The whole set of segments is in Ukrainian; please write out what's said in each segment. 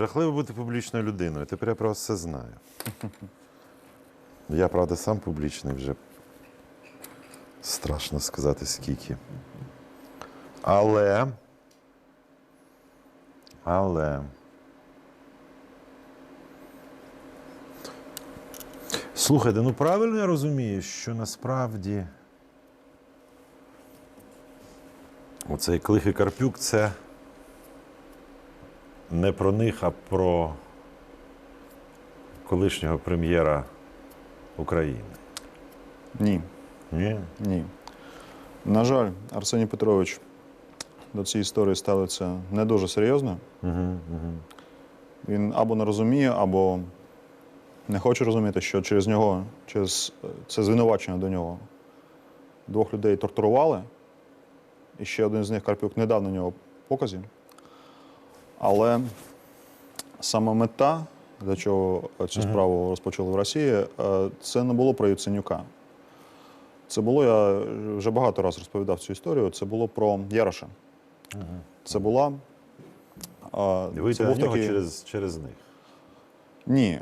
Жахливо бути публічною людиною. Тепер я про все знаю. Я, правда, сам публічний вже. Страшно сказати скільки. Але. Але. Слухайте, ну правильно я розумію, що насправді оцей Клих і Карпюк це не про них, а про колишнього прем'єра України. Ні, Ні? ні. На жаль, Арсеній Петрович до цієї історії ставиться не дуже серйозно. Угу, угу. Він або не розуміє, або не хоче розуміти, що через нього, через е, це звинувачення до нього, двох людей тортурували, і ще один з них Карпюк не дав на нього показів. Але сама мета, для чого цю справу розпочали в Росії, е, це не було про Яценюка. Це було, я вже багато разів розповідав цю історію. Це було про Яроша. Це була. е, Вийти це був нього такий- через, через них. ні.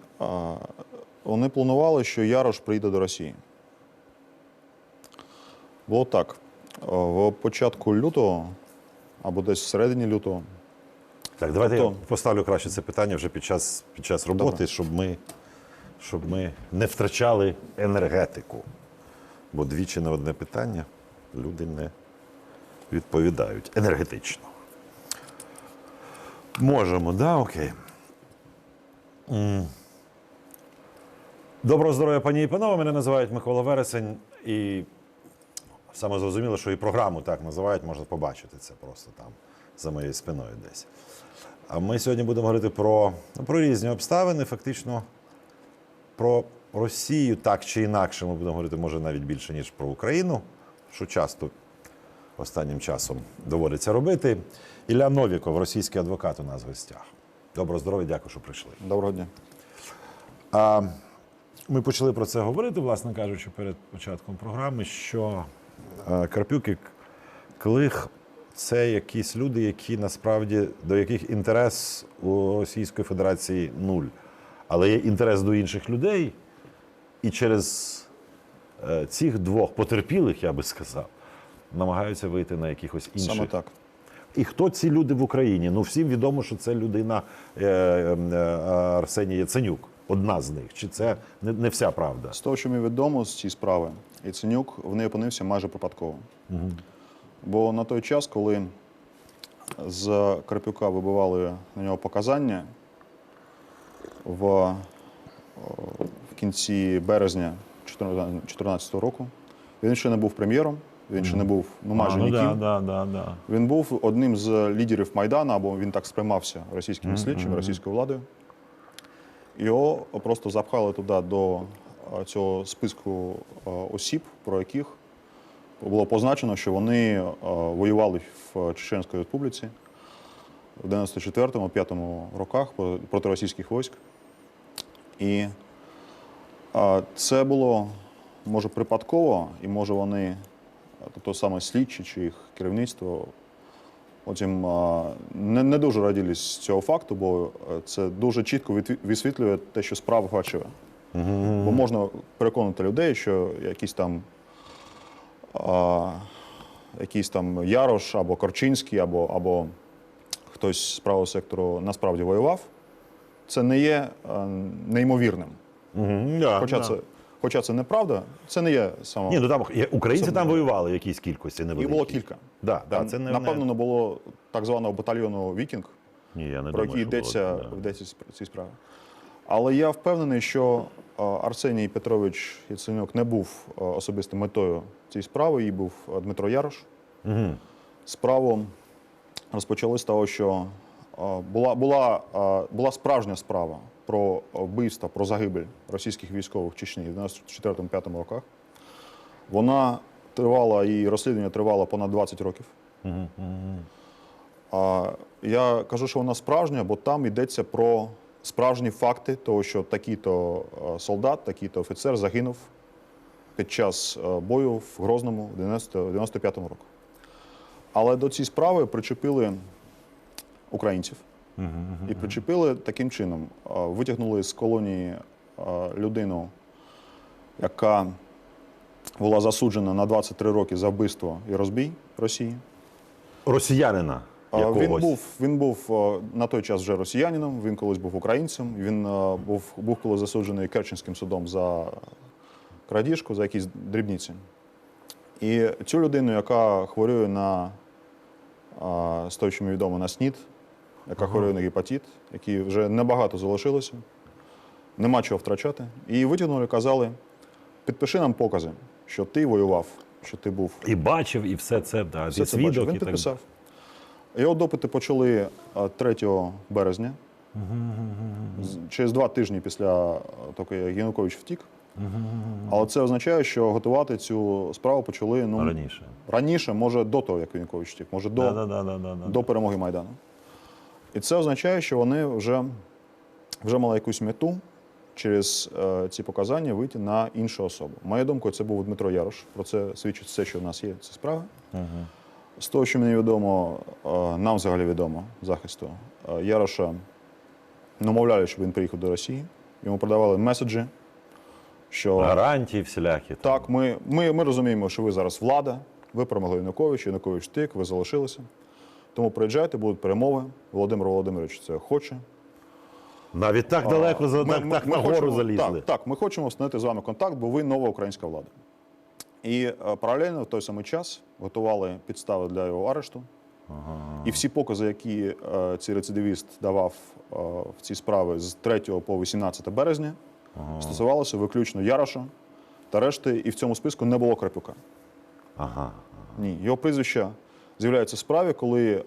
Вони планували, що Ярош прийде до Росії. Було так. В початку лютого, або десь всередині лютого, Так, давайте я Тобто- поставлю краще це питання вже під час, під час роботи, Добре. щоб ми, щоб ми не втрачали енергетику. Бо двічі на одне питання люди не відповідають енергетично. Можемо, да, окей. Доброго здоров'я, пані і панове. Мене називають Микола Вересень. І саме зрозуміло, що і програму так називають, можна побачити це просто там за моєю спиною десь. А ми сьогодні будемо говорити про, ну, про різні обставини, фактично про Росію так чи інакше. Ми будемо говорити, може, навіть більше, ніж про Україну, що часто останнім часом доводиться робити. Ілля Новіков, російський адвокат, у нас в гостях. Доброго здоров'я, дякую, що прийшли. доброго дня. А ми почали про це говорити, власне кажучи, перед початком програми, що Карпюк і Клих це якісь люди, які насправді до яких інтерес у Російської Федерації нуль. Але є інтерес до інших людей, і через е, цих двох потерпілих, я би сказав, намагаються вийти на якихось інших. Саме так. І хто ці люди в Україні? Ну всім відомо, що це людина е, е, е, Арсеній Яценюк, одна з них. Чи це не, не вся правда? З того, що мені відомо з цієї справи, Яценюк в неї опинився майже випадково. Бо на той час, коли з Карпюка вибивали на нього показання в, в кінці березня 2014 року, він ще не був прем'єром, він ще не був ну, майже А, ну, ніким. да, да, да, да. Він був одним з лідерів Майдану, або він так сприймався російськими слідчими, російською владою. Його просто запхали туди до цього списку осіб, про яких було позначено, що вони воювали в Чеченській Республіці в 94-5 роках проти російських військ. І це було може припадково, і може вони, тобто саме слідчі чи їх керівництво, потім не, не дуже раділись з цього факту, бо е, це дуже чітко висвітлює те, що справа фальшива. Бо можна переконати людей, що якісь там. Якийсь там Ярош або Корчинський, або, або хтось з правого сектору насправді воював, це не є е, неймовірним. Мгм, да, Хоча, да. це, хоча це неправда, це не є само. Ні, ну там українці там воювали в якійсь кількості Їх невеликій. було кілька. Да, да, Там, це не, напевно, не... було так званого батальйону Вікінг, Ні, я не про думаю, який йдеться да. в в цій справі. Але я впевнений, що е, Арсеній Петрович Яценюк не був е, особисто метою цієї справи, її був е, Дмитро Ярош. Мгм. Справу розпочали з того, що була, була, була справжня справа про вбивство, про загибель російських військових в Чечні в 94-5 роках. Вона тривала, її розслідування тривало понад 20 років. А я кажу, що вона справжня, бо там йдеться про справжні факти того, що такий-то е, солдат, такий-то офіцер загинув під час е, бою в Грозному в 95-му року. Але до цієї справи причепили українців, і причепили таким чином. Витягнули з колонії людину, яка була засуджена на 23 роки за вбивство і розбій Росії. Росіянина якогось. Він був, він був на той час вже росіянином, він колись був українцем. Він був, був коли засуджений Керченським судом за крадіжку, за якісь дрібниці. І цю людину, яка хворує на з того, що мені відомо, на СНІД, яка хворує на гепатит, який вже небагато залишилося, нема чого втрачати. І витягнули, казали: підпиши нам покази, що ти воював, що ти був І бачив, і все це, да, все зі це бачив. Він і так підписав. Його допити почали 3 березня. Через два тижні після а, того, як Янукович втік. Але це означає, що готувати цю справу почали ну, раніше. раніше, може до того, як Янукович втік, може до, Да, да, да, да, да, да. до перемоги Майдану. І це означає, що вони вже, вже мали якусь мету через е, ці показання вийти на іншу особу. Моя думка, це був Дмитро Ярош. Про це свідчить все, що в нас є, це справа. З того, що мені відомо, е, нам взагалі відомо захисту, е, Яроша намовляли, щоб він приїхав до Росії. Йому продавали меседжі, що Гарантії всілякі. там. так, ми, ми, ми розуміємо, що ви зараз влада, ви перемогли Януковича, Янукович тик, ви залишилися. Тому приїжджайте, будуть перемови. Володимир Володимирович це хоче. Навіть так далеко, за, Ми- так, ми- так ми на гору хочемо- залізли. Так, так, ми хочемо встановити з вами контакт, бо ви нова українська влада. І е, паралельно в той самий час готували підстави для його арешту. І всі покази, які е, цей рецидивіст давав е, в ці справи з 3 по 18 березня, стосувалося виключно Яроша та решти, і в цьому списку не було Крапюка. Ага. Ні, його прізвище з'являється в справі, коли е,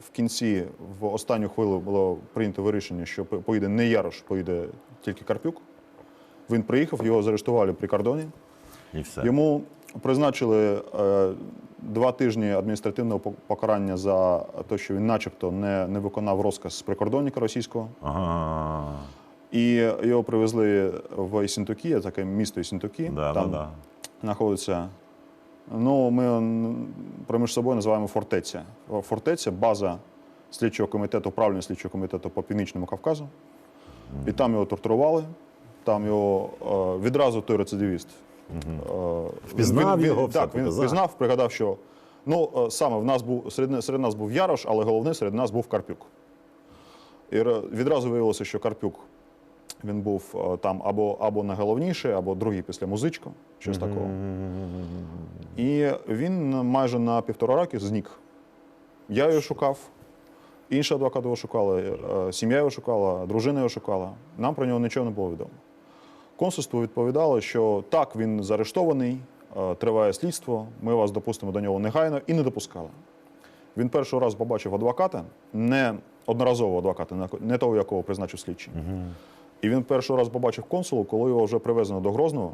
в кінці, в останню хвилю було прийнято вирішення, що поїде не Ярош, поїде тільки Карпюк. Він приїхав, його заарештували при кордоні. І все. Йому призначили е, два тижні адміністративного покарання за те, що він, начебто, не, не виконав розказ прикордонника російського. Ага. І його привезли в Ісінтукі, таке місто Ісінтукі. Да, Там да, да. знаходиться. Ну, ми проміж собою називаємо фортеця. Фортеця база слідчого комітету, управління слідчого комітету по північному Кавказу. І там його тортурували. Там його е, відразу той рецидивіст. Е, Впізнав його, все так, він впізнав, пригадав, що ну, е, саме в нас був серед, серед нас був Ярош, але головний серед нас був Карпюк. І відразу виявилося, що Карпюк він був е, там або, або найголовніший, або другий після музичка, щось такого. І він майже на півтора роки зник. Я його шукав, інші адвокати його шукали, сім'я його шукала, дружина його шукала. Нам про нього нічого не було відомо. Консульство відповідало, що так, він заарештований, е, триває слідство, ми вас допустимо до нього негайно і не допускали. Він перший раз побачив адвоката, не одноразового адвоката, не- того, якого призначив слідчий. І він перший раз побачив консулу, коли його вже привезено до Грозного,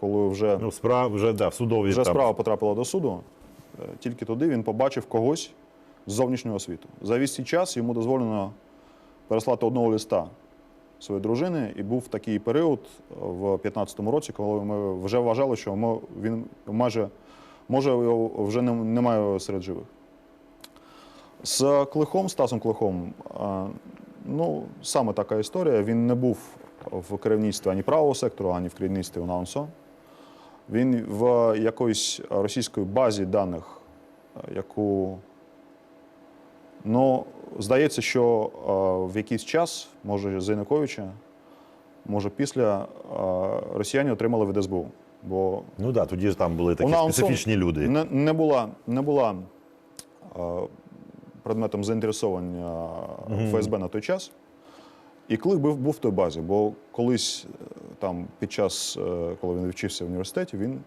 коли вже Ну, справа вже да, в судовій вже там. справа потрапила до суду, е, тільки туди він побачив когось з зовнішнього світу. За весь цей час йому дозволено переслати одного листа своєї дружини, і був такий період в 15-му році, коли ми вже вважали, що він майже може його вже немає серед живих. З Клихом, Стасом Клихом, е, ну, саме така історія. Він не був в керівництві ані правого сектору, ані в керівництві УНАУНСО. Він в якоїсь російської базі даних, е, яку, ну, здається, що е, в якийсь час, може, з Януковича, може, після е, росіяни отримали від СБУ. Бо Ну так, да, тоді ж там були такі вона специфічні люди. Не, не була, не була е, предметом заінтересовання ФСБ на той час. І Клик був, був в той базі, бо колись там під час, коли він вчився в університеті, він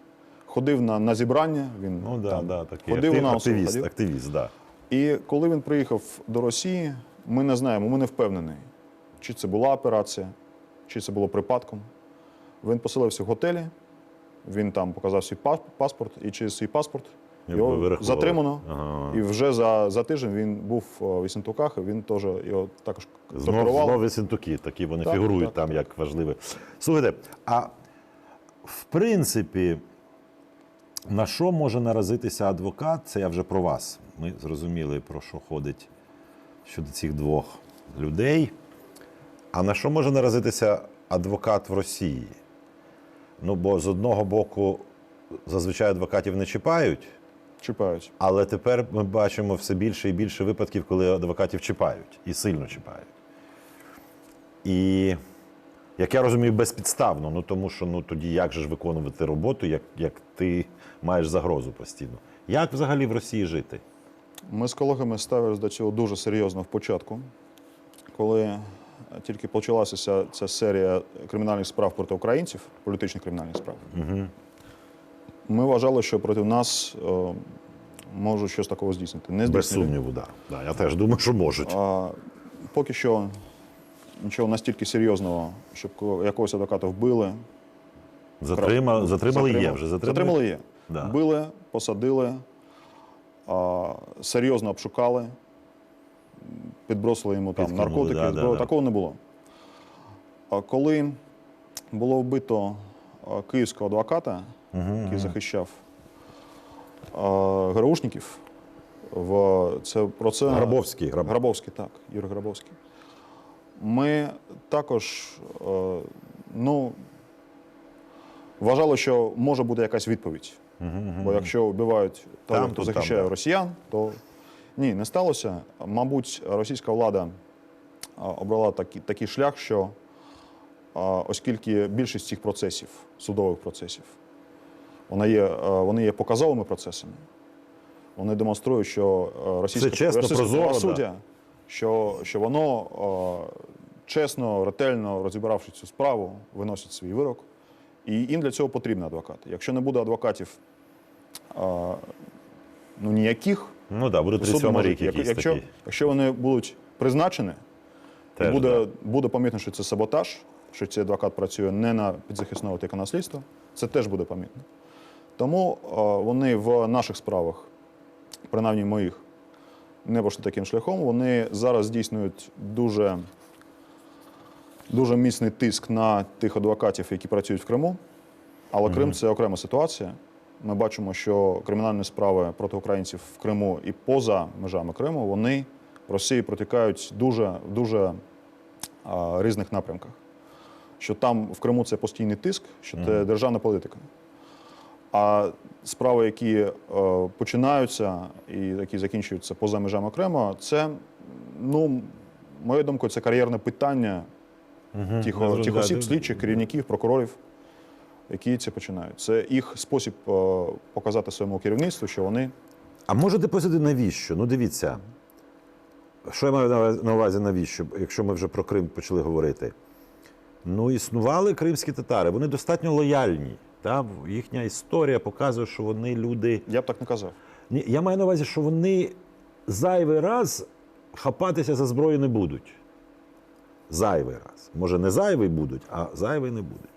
ходив на, на зібрання, він Ну да, там, да, такий ходив актив, на активіст, ходив. активіст, да. І коли він приїхав до Росії, ми не знаємо, ми не впевнені, чи це була операція, чи це було припадком. Він поселився в готелі, він там показав свій паспорт, і через свій паспорт Його затримано. Ага. І вже за, за тиждень він був е, в Ісентуках, і він теж його також Знов, знову Сінтуки, такі вони Так, фігурують так, там так. як важливі. Слухайте, а в принципі, на що може наразитися адвокат? Це я вже про вас. Ми зрозуміли, про що ходить, щодо цих двох людей. А на що може наразитися адвокат в Росії? Ну, бо з одного боку, зазвичай адвокатів не чіпають, Чіпають. але тепер ми бачимо все більше і більше випадків, коли адвокатів чіпають і сильно чіпають. І, як я розумію, безпідставно. Ну тому що ну тоді як же ж виконувати роботу, як, як ти маєш загрозу постійно? Як взагалі в Росії жити? Ми з колегами ставились до цього дуже серйозно в початку, коли тільки почалася ця, ця серія кримінальних справ проти українців, політичних кримінальних справ. Угу. Ми вважали, що проти нас е, можуть щось такого здійснити. Не Без сумніву, так. Да. Да, я теж думаю, що можуть. А, поки що нічого настільки серйозного, щоб якогось адвоката вбили. Затрима, затримали є Затримали. вже. Затримали є. Да. Били, посадили, а, серйозно обшукали, підбросили йому там Підкинули, наркотики, да, да, зброю. да. Такого не було. А коли було вбито а, київського адвоката, який захищав а, ГРУшників, в, це, про це Грабовський. Граб... Грабовський, так, Юрій Грабовський. Ми також е, ну, вважали, що може бути якась відповідь. Бо якщо вбивають того, Там, хто то там, захищає да. росіян, то ні, не сталося. Мабуть, російська влада обрала такий, такий шлях, що оскільки більшість цих процесів, судових процесів, вона є, е, вони є показовими процесами, вони демонструють, що е, російське, Це чесно, російське прозоро, правосуддя, що, що воно е, чесно, ретельно розібравши цю справу, виносить свій вирок. І їм для цього потрібні адвокати. Якщо не буде адвокатів е, ну, ніяких, Ну да, буде суд 37 може- рік як- якийсь якщо, такий. якщо вони будуть призначені, Теж, буде, да. буде помітно, що це саботаж, що цей адвокат працює не на підзахисного, тільки на слідство, це теж буде помітно. Тому е, вони в наших справах, принаймні моїх, не пішли таким шляхом. Вони зараз здійснюють дуже, дуже міцний тиск на тих адвокатів, які працюють в Криму. Але Крим це окрема ситуація. Ми бачимо, що кримінальні справи проти українців в Криму і поза межами Криму вони в Росії протікають дуже, дуже а, різних напрямках. Що там в Криму це постійний тиск, що це державна політика. А справи, які е, починаються і які закінчуються поза межами окремо, це, ну, моєю думкою, це кар'єрне питання тих, Ну, тих осіб, слідчих, керівників, прокурорів, які це починають. Це їх спосіб е, показати своєму керівництву, що вони А можете пояснити, навіщо? Ну, дивіться. Що я маю на увазі, навіщо, якщо ми вже про Крим почали говорити? Ну, існували кримські татари, вони достатньо лояльні. Та? Їхня історія показує, що вони люди. я б так не казав. Ні, я маю на увазі, що вони зайвий раз хапатися за зброю не будуть. Зайвий раз. Може, не зайвий будуть, а зайвий не будуть.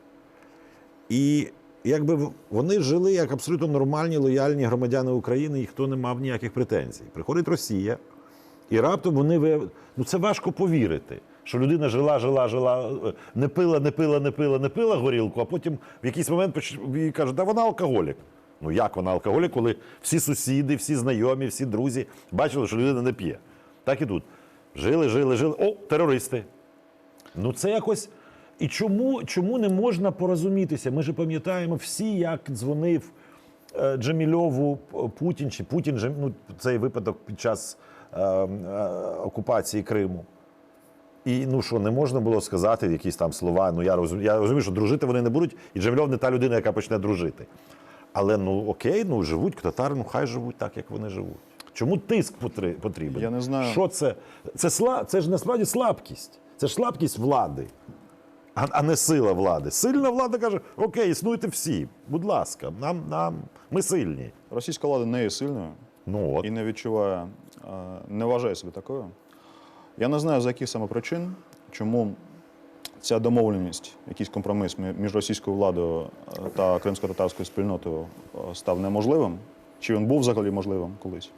І якби вони жили як абсолютно нормальні, лояльні громадяни України, і хто не мав ніяких претензій. Приходить Росія, і раптом вони вияв... Ну це важко повірити. Що людина жила, жила, жила, не пила, не пила, не пила, не пила горілку, а потім в якийсь момент їй кажуть, да вона алкоголік. Ну як вона алкоголік, коли всі сусіди, всі знайомі, всі друзі бачили, що людина не п'є. Так і тут. Жили, жили, жили. О, терористи. Ну це якось. І чому, чому не можна порозумітися? Ми ж пам'ятаємо всі, як дзвонив е, Джамільову Путін чи Путін, ну, цей випадок під час е, е, окупації Криму. І ну що, не можна було сказати якісь там слова. Ну я розумію, я розумію, що дружити вони не будуть, і Джамільов не та людина, яка почне дружити. Але ну окей, ну живуть татари, ну хай живуть так, як вони живуть. Чому тиск потрібен? Я не знаю. Що це? Це, сла... це ж насправді слабкість. Це ж слабкість влади, а, а не сила влади. Сильна влада каже: окей, існуйте всі. Будь ласка, нам, нам, ми сильні. Російська влада не є сильною Ну от. і не відчуває, не вважає себе такою. Я не знаю, за яких саме причин, чому ця домовленість, якийсь компроміс між російською владою е, та кримсько-татарською спільнотою е, став неможливим, чи він був взагалі можливим колись.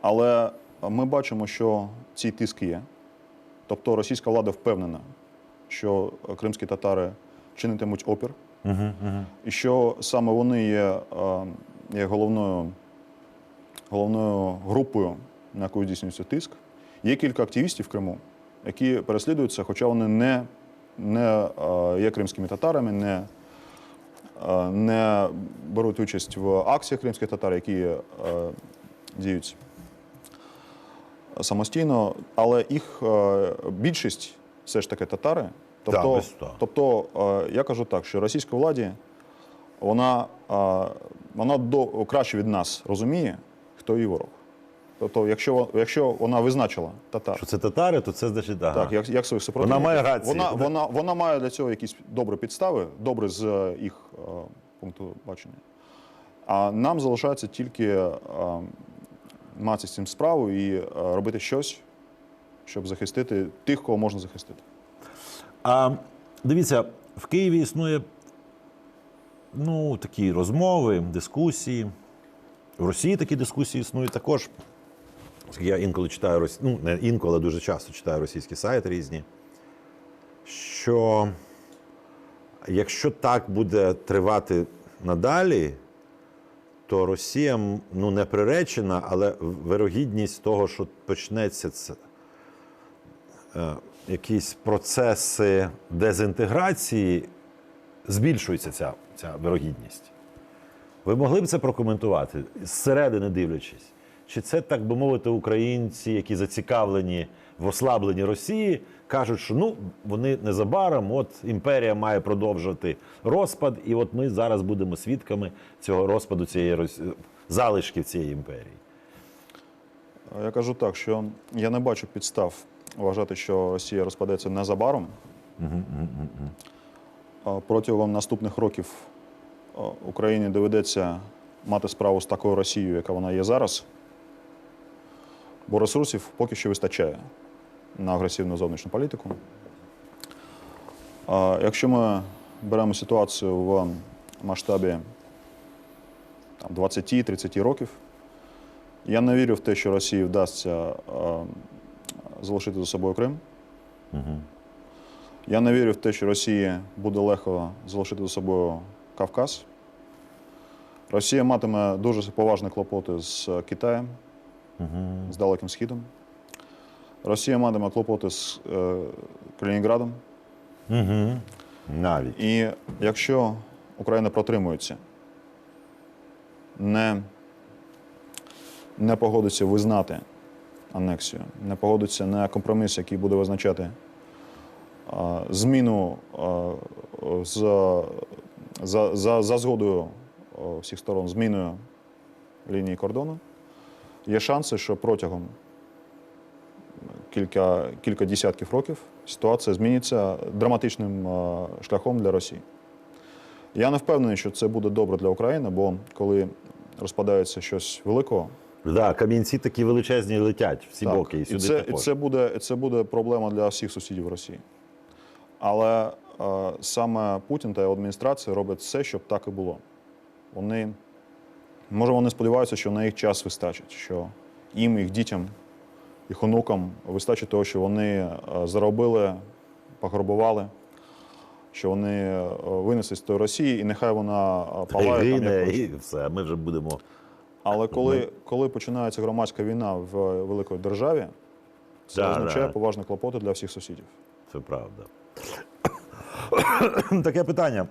Але ми бачимо, що цей тиск є. Тобто російська влада впевнена, що кримські татари чинитимуть опір, і що саме вони є, е, є головною, головною групою, на яку здійснюється тиск, Є кілька активістів в Криму, які переслідуються, хоча вони не, не е, є кримськими татарами, не, е, не беруть участь в акціях кримських татар, які е, діють самостійно, але їх е, більшість все ж таки татари. Тобто, того. тобто е, я кажу так, що російська владі вона, е, вона до, краще від нас розуміє, хто її ворог. Тобто, якщо, якщо вона визначила татар, Що це татари, то це значить ага. так, як, як своїх супротивників, Вона має рацію. Вона, вона, вона має для цього якісь добрі підстави, добре з е, їх е, пункту бачення. А нам залишається тільки е, мати з цим справу і е, робити щось, щоб захистити тих, кого можна захистити. А дивіться, в Києві існує ну, такі розмови, дискусії. В Росії такі дискусії існують також. Я інколи читаю ну, не інколи, дуже часто читаю російські сайти різні. Що якщо так буде тривати надалі, то Росія ну, не приречена, але вирогідність того, що почнеться це, е, якісь процеси дезінтеграції, збільшується ця, ця вирогідність. Ви могли б це прокоментувати зсередини дивлячись? Чи це, так би мовити, українці, які зацікавлені в ослабленні Росії, кажуть, що ну вони незабаром, от імперія має продовжувати розпад, і от ми зараз будемо свідками цього розпаду цієї Рос- залишків цієї імперії. Я кажу так, що я не бачу підстав вважати, що Росія розпадеться незабаром. Протягом наступних років Україні доведеться мати справу з такою Росією, яка вона є зараз. Бо ресурсів поки що вистачає на агресивну зовнішню політику. Якщо ми беремо ситуацію в масштабі 20-30 років, я не вірю в те, що Росії вдасться залишити за собою Крим. Я не вірю в те, що Росії буде легко залишити за собою Кавказ. Росія матиме дуже поважні клопоти з Китаєм, з Далеким Східом. Росія матиме клопоти з е, Калінінградом. Угу. Навіть. І якщо Україна протримується, не, не погодиться визнати анексію, не погодиться на компроміс, який буде визначати а, зміну а, з, за, за, за згодою всіх сторон, зміною лінії кордону, є шанси, що протягом кілька, кілька десятків років ситуація зміниться драматичним е, шляхом для Росії. Я не впевнений, що це буде добре для України, бо коли розпадається щось великого, Да, камінці такі величезні летять всі так, боки, і і, сюди це, і це, буде, це буде проблема для всіх сусідів Росії. Але е, саме Путін та його адміністрація роблять все, щоб так і було. Вони, може, вони сподіваються, що на їх час вистачить, що їм, їх дітям, їх онукам вистачить того, що вони е, заробили, пограбували, що вони е, винесли з тої Росії, і нехай вона е, Та палає там, гине, як і все. Ми вже будемо. Але коли, коли починається громадська війна в великій державі, це Да, означає да. поважні клопоти для всіх сусідів. Це правда. Таке питання.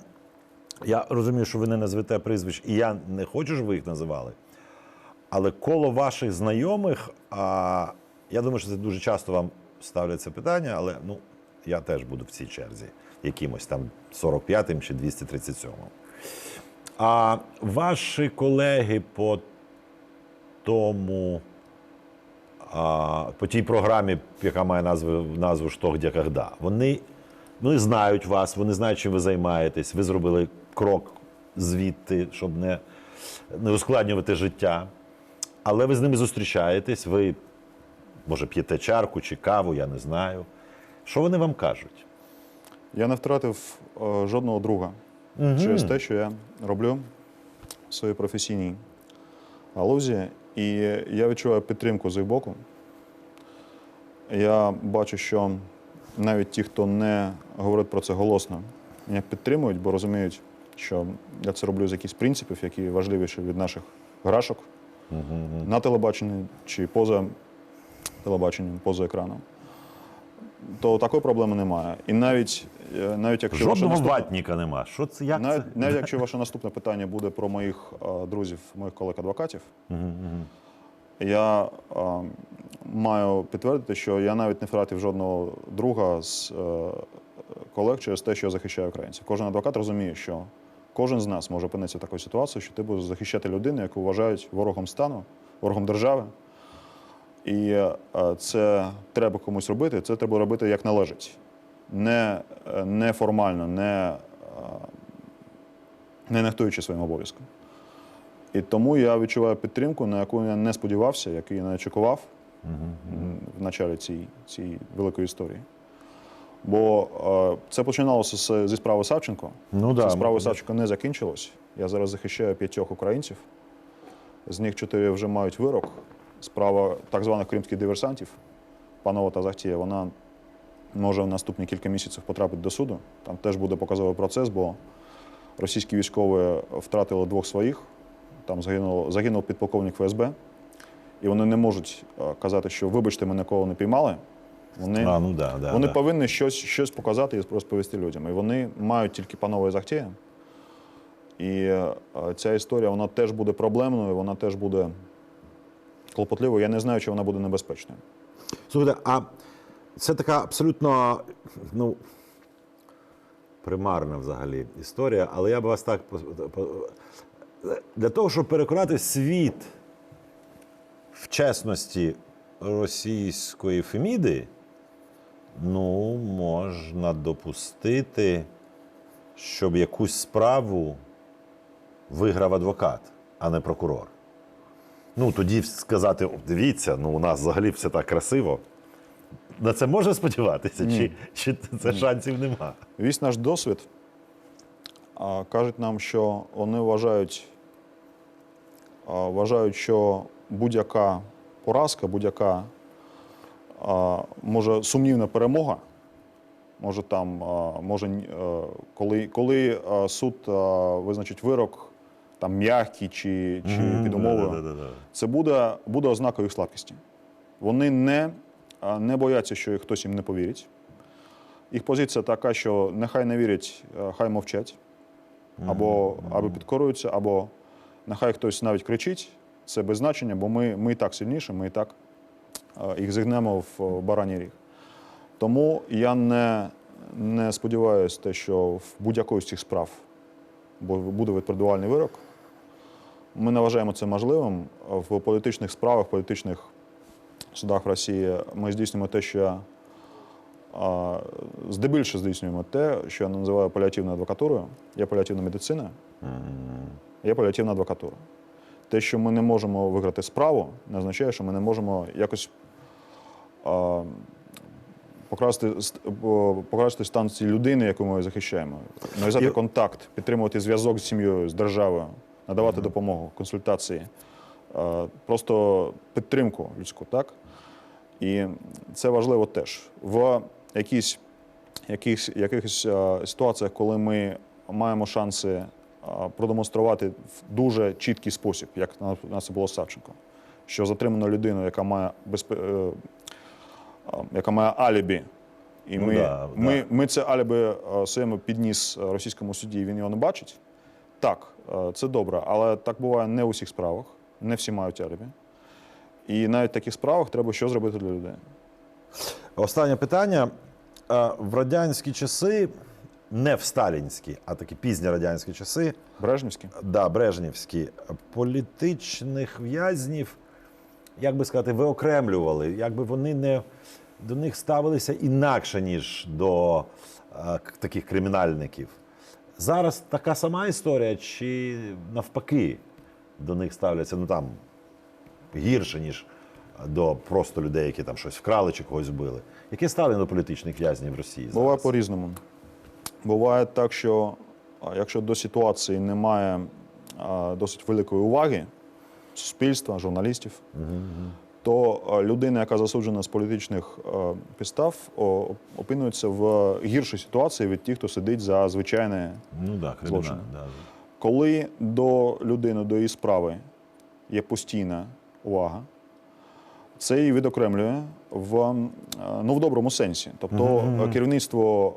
Я розумію, що ви не назвете прізвищ, і я не хочу, щоб ви їх називали. Але коло ваших знайомих, а, я думаю, що це дуже часто вам ставлять це питання, але ну, я теж буду в цій черзі, якимось там 45-м чи 237-м. А ваші колеги по тому, а, по тій програмі, яка має назву, назву «Що, где, когда», вони, вони знають вас, вони знають, чим ви займаєтесь. Ви зробили крок звідти, щоб не, не ускладнювати життя. Але ви з ними зустрічаєтесь, ви, може, п'єте чарку чи каву, я не знаю. Що вони вам кажуть? Я не втратив е, жодного друга через те, що я роблю в своїй професійній галузі, і я відчуваю підтримку з їх боку. Я бачу, що навіть ті, хто не говорить про це голосно, мене підтримують, бо розуміють, що я це роблю з якихось принципів, які важливіші від наших грашок на телебаченні чи поза телебаченням поза екраном, то такої проблеми немає. І навіть, е, навіть якщо ваше Жодного наступне- ватніка нема. Що це? Як це? навіть, навіть якщо ваше наступне питання буде про моїх е, друзів, моїх колег-адвокатів, я е, маю підтвердити, що я навіть не втратив жодного друга з е, колег через те, що я захищаю українців. Кожен адвокат розуміє, що кожен з нас може опинитися в такій ситуації, що ти будеш захищати людину, яку вважають ворогом стану, ворогом держави. І е, це треба комусь робити, це треба робити як належить. Не, е, не формально, не, не нехтуючи своїм обов'язком. І тому я відчуваю підтримку, на яку я не сподівався, яку я не очікував м, в началі цієї, цієї великої історії. Бо е, це починалося з, зі справи Савченко. Ну, да, Це справа. Савченко не закінчилась. Я зараз захищаю п'ятьох українців. З них чотири вже мають вирок. Справа так званих кримських диверсантів, панова та Захтія, вона може в наступні кілька місяців потрапити до суду. Там теж буде показовий процес, бо російські військові втратили двох своїх. Там загинув, загинув підполковник ФСБ. І вони не можуть е, казати, що вибачте, ми нікого не піймали. Вони, А, ну да, да, вони да. повинні щось, щось показати і розповісти людям. І вони мають тільки панове Захтія. І е, ця історія вона теж буде проблемною, вона теж буде клопотливою. Я не знаю, чи вона буде небезпечною. Слухайте, а це така абсолютно ну, примарна взагалі історія, але я б вас так для того, щоб переконати світ в чесності російської Феміди, ну, можна допустити, щоб якусь справу виграв адвокат, а не прокурор. Ну, тоді сказати, дивіться, ну у нас взагалі все так красиво. На це можна сподіватися, чи, чи це шансів нема? Весь наш досвід а, кажуть нам, що вони вважають, а, вважають, що будь-яка поразка, будь-яка може сумнівна перемога, може там, може, коли, коли суд визначить вирок, там м'який чи, чи під умовою, Да-да-да-да. це буде, буде ознакою їх слабкості. Вони не, не бояться, що хтось їм не повірить. Їх позиція така, що нехай не вірять, хай мовчать, або, або підкорюються, або нехай хтось навіть кричить. Це без значення, бо ми, ми і так сильніші, ми і так їх зігнемо в е, бараній ріг. Тому я не, не сподіваюся, те, що в будь-якої з цих справ буде відповідальний вирок. Ми не вважаємо це можливим. В політичних справах, в політичних судах в Росії ми здійснюємо те, що здебільше здійснюємо те, що я називаю паліативною адвокатурою. Є паліативна медицина, є паліативна адвокатура. Те, що ми не можемо виграти справу, не означає, що ми не можемо якось покрасти, ст- покращити стан цієї людини, яку ми захищаємо, нав'язати І- контакт, підтримувати зв'язок з сім'єю, з державою, надавати допомогу, консультації, е, просто підтримку людську, так? І це важливо теж. В якісь, якихось, якихось е, ситуаціях, коли ми маємо шанси е, продемонструвати в дуже чіткий спосіб, як на у нас було з Савченко, що затримано людину, яка має безпе... яка має алібі. І Ну ми, да, ми, да. ми це алібі е, своєму підніс е, російському суді, і він його не бачить. Так, е, це добре, але так буває не у всіх справах, не всі мають алібі. І навіть в таких справах треба що зробити для людей. Останнє питання. В радянські часи, не в сталінські, а такі пізні радянські часи, Брежнівський. да, брежнівські, політичних в'язнів, як би сказати, виокремлювали, якби вони не до них ставилися інакше, ніж до е, таких кримінальників. Зараз така сама історія, чи навпаки до них ставляться ну там гірше, ніж до просто людей, які там щось вкрали чи когось вбили. Яке ставлення до політичних в'язнів в Росії? Буває по-різному. Буває так, що якщо до ситуації немає а, досить великої уваги суспільства, журналістів, то людина, яка засуджена з політичних підстав, о, опинується в гіршій ситуації від тих, хто сидить за звичайне Ну да, Злочин. Да. Коли до людини, до її справи є постійна увага, це її відокремлює в, е, ну, в доброму сенсі. Тобто е, керівництво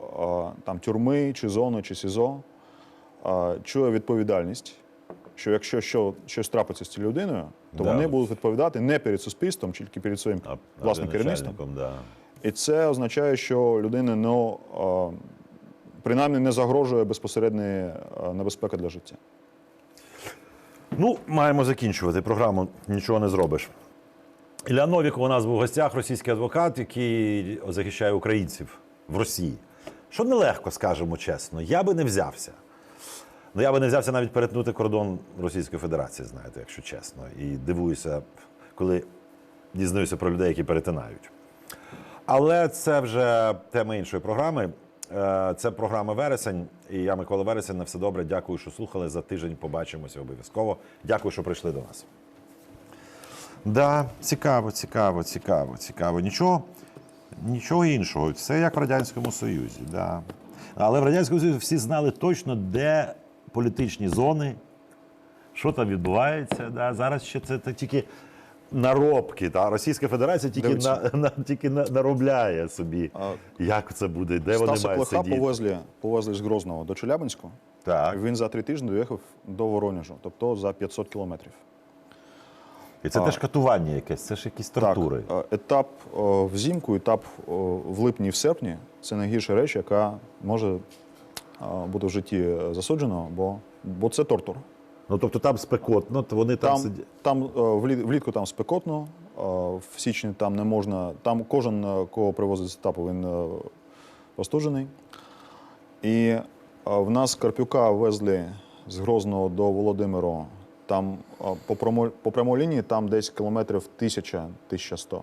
е, там, тюрми, чи зони, чи СІЗО е, чує відповідальність, що якщо що, щось трапиться з цією людиною, то Да. вони будуть відповідати не перед суспільством, тільки перед своїм А- власним керівництвом. Да. І це означає, що людина ну, принаймні не загрожує безпосередня е, небезпека для життя. Ну, маємо закінчувати програму, нічого не зробиш. Ілля Новіков у нас був в гостях, російський адвокат, який захищає українців в Росії. Що нелегко, скажемо чесно. Я би не взявся. Ну, я би не взявся навіть перетнути кордон Російської Федерації, знаєте, якщо чесно. І дивуюся, коли дізнаюся про людей, які перетинають. Але це вже тема іншої програми. Е, Це програма Вересень. І я, Микола Вересень, на все добре. Дякую, що слухали. За тиждень побачимося обов'язково. Дякую, що прийшли до нас. Да, цікаво, цікаво, цікаво, цікаво. Нічого, нічого іншого. Все як в Радянському Союзі. Да. Але в Радянському Союзі всі знали точно, де політичні зони, що там відбувається. Да. Зараз ще це, це тільки наробки. Та. Російська Федерація тільки, на, на, тільки на, наробляє собі, як це буде, де вони Стаса мають Клиха сидіти. повезли, повезли з Грозного до Челябинську. Так. Він за три тижні доїхав до Воронежу, тобто за 500 кілометрів. І це теж катування якесь, це ж якісь тортури. Так, е, етап е, взимку, етап е, в липні і в серпні це найгірша реч, яка може бути в житті засудженого, бо, бо це тортур. Ну тобто там спекотно, то вони там, Там, сидять. там е, влітку там спекотно, е, в січні там не можна. Там кожен, е, кого привозить з етапу, він простужений. І в нас Карпюка везли з Грозного до Володимиру. Там по, промо- по прямій лінії там десь кілометрів 1000-1100.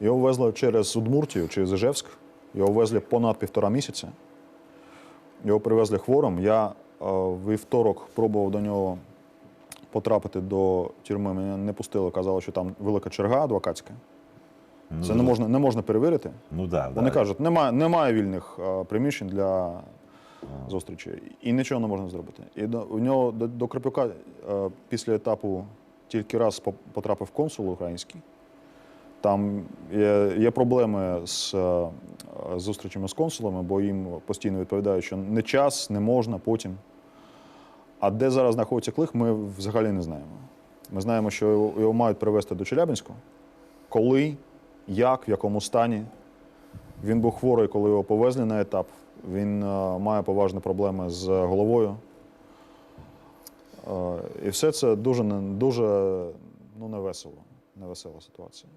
Його везли через Удмуртію, через Ижевськ. Його везли понад півтора місяця. Його привезли хворим. Я е, вівторок пробував до нього потрапити до тюрми. Мене не пустили, казали, що там велика черга адвокатська. Це не можна, не можна перевірити. Ну да, Вони да. кажуть, немає, немає вільних е, приміщень для зустрічі. І нічого не можна зробити. І до, у нього до, до Крапюка е, після етапу тільки раз потрапив консул український. Там є, є проблеми з е, зустрічами з консулами, бо їм постійно відповідають, що не час, не можна, потім. А де зараз знаходиться клих, ми взагалі не знаємо. Ми знаємо, що його, його мають привезти до Челябинську. Коли, як, в якому стані. Він був хворий, коли його повезли на етап. Він е, має поважні проблеми з головою. Е, і все це дуже, дуже ну, невесело. Невесела ситуація.